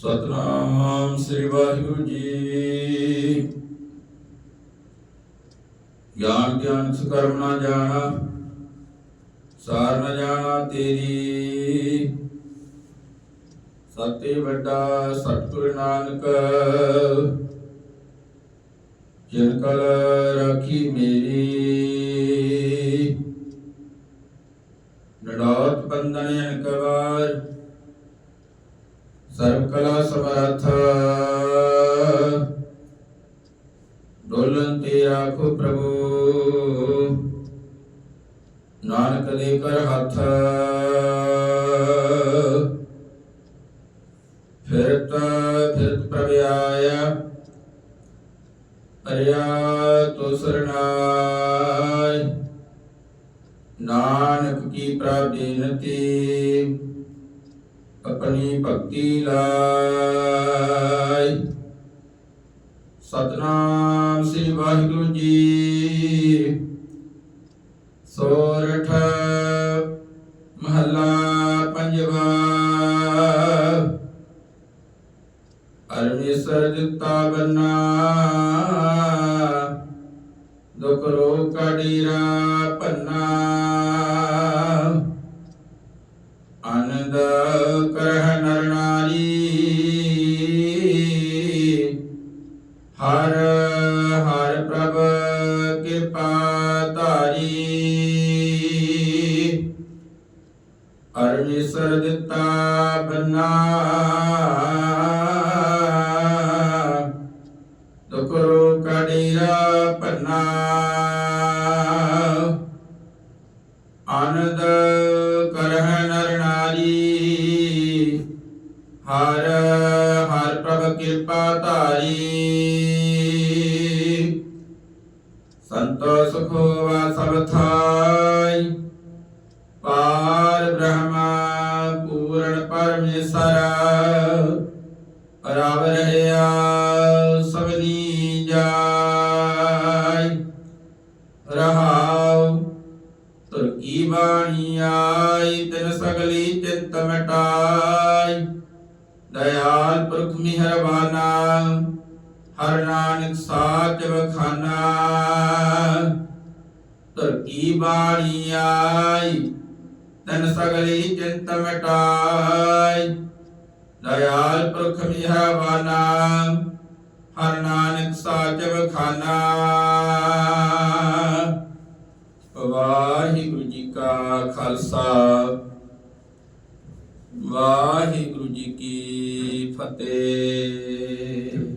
ਸਤਨਾਮ ਸ੍ਰੀ ਵਾਹਿਗੁਰੂ ਜੀ। ਗਿਆਨ ਗਿਆਨ ਸਕਰਮ ਨਾ ਜਾਣਾ, ਸਾਰ ਨਾ ਜਾਣਾ ਤੇਰੀ। ਸਤਿ ਵੱਡਾ ਸਤਿਗੁਰ ਨਾਨਕ, ਜਿਨ ਕਲ ਰਾਖੀ ਮੇਰੀ। ਨਡਾਤ ਬੰਧਨ ਅਨਕਵਾਰ ਸਰਬ ਕਲਾ ਸਮਰਥ। ਡੋਲਨ ਤੇ ਆਖੋ ਪ੍ਰਭੂ, ਨਾਨਕ ਦੇ ਕਰ ਹੱਥ। ਫਿਰਤ ਫਿਰਤ ਪ੍ਰਭ ਆਇਆ, ਅਰਿਆ ਤੋ ਸਰਨਾਇ ਨਾਨਕ ਕੀ ਪ੍ਰਾਪਤੀ ਨਤੀ ਆਪਣੀ ਭਗਤੀ ਲਾਇ। ਸਤਨਾਮ ਸ੍ਰੀ ਵਾਹਿਗੁਰੂ ਜੀ। ਸੋਰਠ ਮਹੱਲਾ ਪੰਜਵਾ। ਪਰਮੇਸ਼ਰ ਦਿੱਤਾ ਬੰਨਾ। ਦੁਖ ਰੋਗ ਕਾ ਡੇਰਾ। ਆਨੰਦ ਕਰਹ ਨਰ ਨਾਰੀ। ਹਰ ਹਰ ਪ੍ਰਭ ਕਿਰਪਾ ਧਾਰੀ। ਪਰਮੇਸ਼ਰ ਦਿੱਤਾ ਬੰਨਾ। ਹਰ ਹਰ ਪ੍ਰਭ ਕਿਰਪਾ ਧਾਰੀ। ਸੰਤੋ ਸੁਖੋ ਵਾ ਸਭ ਥਾਈ। ਪਾਰ ਬ੍ਰਹਮਾ ਪੂਰਨ ਪਰਮੇਸ਼ਰ। ਰਵ ਰਹਿਆ ਸਭਨੀ ਜਾਈ ਰਹਾਉ ਤੁਰ ਕੀ ਬਾਣੀ ਆਈ, ਤਿਨ ਸਗਲੀ ਚਿੰਤ ਮਿਟਾਈ। ਦਇਆਲ ਪੁਰਖ ਮਿਹਰਬਾਨਾ, ਹਰ ਨਾਨਕ ਸਾਚ ਵਖਾਨਾ। ਤੁਰ ਬਾਣੀ ਆਈ, ਤਨ ਸਗਲੀ ਚਿੰਤ ਮਿਟਾਈ। ਦਇਆਲ ਪੁਰਖ ਮਿਹਰਬਾਨਾ, ਹਰ ਨਾਨਕ ਸਾਚ ਵਖਾਨਾ। ਵਾਹਿਗੁਰੂ ਜੀ ਕਾ ਖਾਲਸਾ। ਵਾਹਿਗੁਰੂ ਜੀ ਕੀ ਫਤਿਹ।